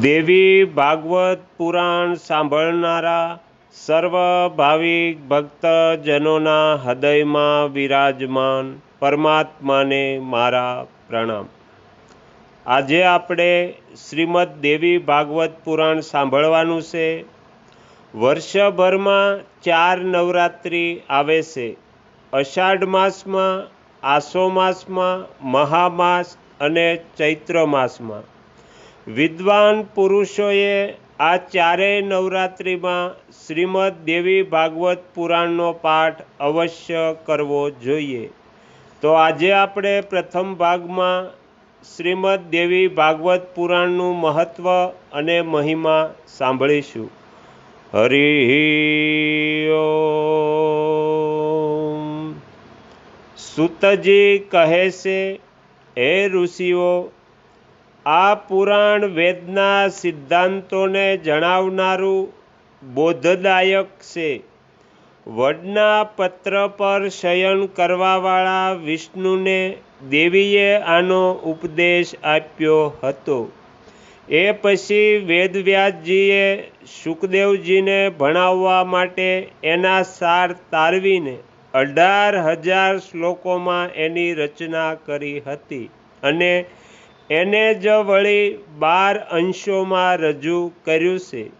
દેવી ભાગવત પુરાણ સાંભળનારા સર્વ ભાવિક ભક્તજનોના હૃદયમાં વિરાજમાન પરમાત્માને મારા પ્રણામ. આજે આપણે શ્રીમદ દેવી ભાગવત પુરાણ સાંભળવાનું છે. વર્ષભરમાં ચાર નવરાત્રિ આવે છે. અષાઢ માસમાં, આસો માસમાં, મહામાસ અને ચૈત્ર માસમાં. વિદ્વાન પુરુષોએ આ ચારેય નવરાત્રિમાં શ્રીમદ દેવી ભાગવત પુરાણનો પાઠ અવશ્ય કરવો જોઈએ. તો આજે આપણે પ્રથમ ભાગમાં શ્રીમદ દેવી ભાગવત પુરાણનું મહત્ત્વ અને મહિમા સાંભળીશું. હરિ સુતજી કહે છે, હે ઋષિઓ આ પુરાણ વેદના સિદ્ધાંતોને જણાવનારું બોધદાયક છે. વડના પત્ર પર શયન કરવાવાળા વિષ્ણુને દેવીએ આનો ઉપદેશ આપ્યો હતો. એ પછી વેદવ્યાસજીએ સુખદેવજીને ભણાવવા માટે એના સાર તારવીને અઢાર હજાર શ્લોકોમાં એની રચના કરી હતી અને એને જ વળી બાર અંશોમાં રજૂ કર્યું છે.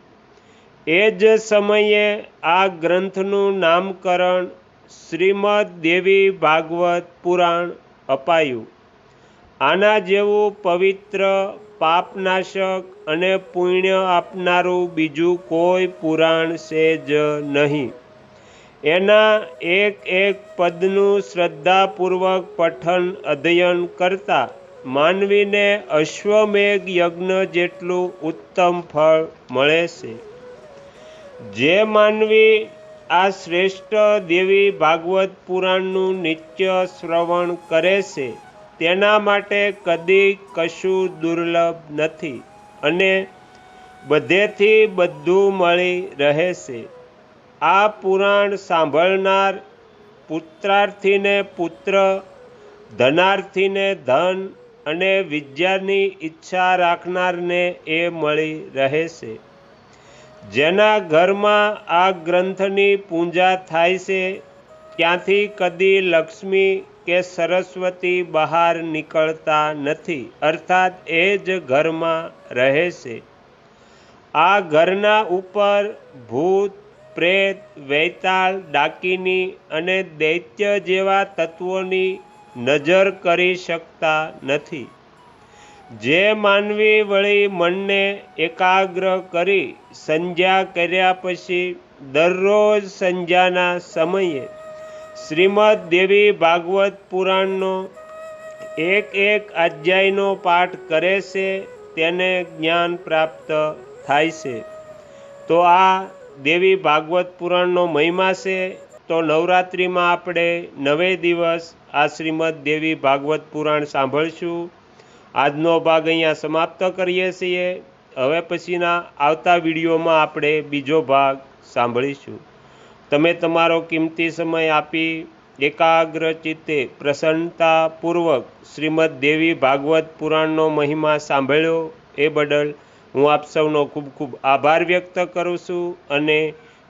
એ જ સમયે આ ગ્રંથનું નામકરણ શ્રીમદ દેવી ભાગવત પુરાણ અપાયું. આના જેવું પવિત્ર પાપનાશક અને પુણ્ય આપનારું બીજું કોઈ પુરાણ છે જ નહીં. એના એક એક પદનું શ્રદ્ધાપૂર્વક પઠન અધ્યયન કરતાં માનવીને અશ્વમેઘ યજ્ઞ જેટલું ઉત્તમ ફળ મળે છે. જે માનવી આ શ્રેષ્ઠ દેવી ભાગવત પુરાણનું નિત્ય શ્રવણ કરે છે, તેના માટે કદી કશું દુર્લભ નથી અને બધેથી બધું મળી રહે છે. આ પુરાણ સાંભળનાર પુત્રાર્થીને પુત્ર, ધનાર્થીને ધન અને વિદ્યાની ઈચ્છા રાખનારને એ મળી રહે છે. જેના ઘરમાં આ ગ્રંથની પૂજા થાય છે, ત્યાંથી કદી લક્ષ્મી કે સરસ્વતી બહાર નીકળતા નથી, અર્થાત એ જ ઘરમાં રહે છે. આ ઘરના ઉપર ભૂત, પ્રેત વૈતાળ ડાકીની અને દૈત્ય જેવા તત્વોની નજર કરી શકતા નથી. જે માનવી વળી મનને એકાગ્ર કરી સંધ્યા કર્યા પછી દરરોજ સંધ્યાના સમયે શ્રીમદ દેવી ભાગવત પુરાણનો એક એક અધ્યાયનો પાઠ કરે છે તેને જ્ઞાન પ્રાપ્ત થાય છે. તો આ દેવી ભાગવત પુરાણનો મહિમા છે. તો નવરાત્રિમાં આપણે નવે દિવસ આ શ્રીમદ દેવી ભાગવત પુરાણ સાંભળશું. આજનો ભાગ અહીંયા સમાપ્ત કરીએ છીએ. હવે પછીના આવતા વિડીયોમાં આપણે બીજો ભાગ સાંભળીશું. તમે તમારો કિંમતી સમય આપી એકાગ્ર ચિત્તે પ્રસન્નતાપૂર્વક શ્રીમદ દેવી ભાગવત પુરાણનો મહિમા સાંભળ્યો એ બદલ હું આપ સૌનો ખૂબ ખૂબ આભાર વ્યક્ત કરું છું અને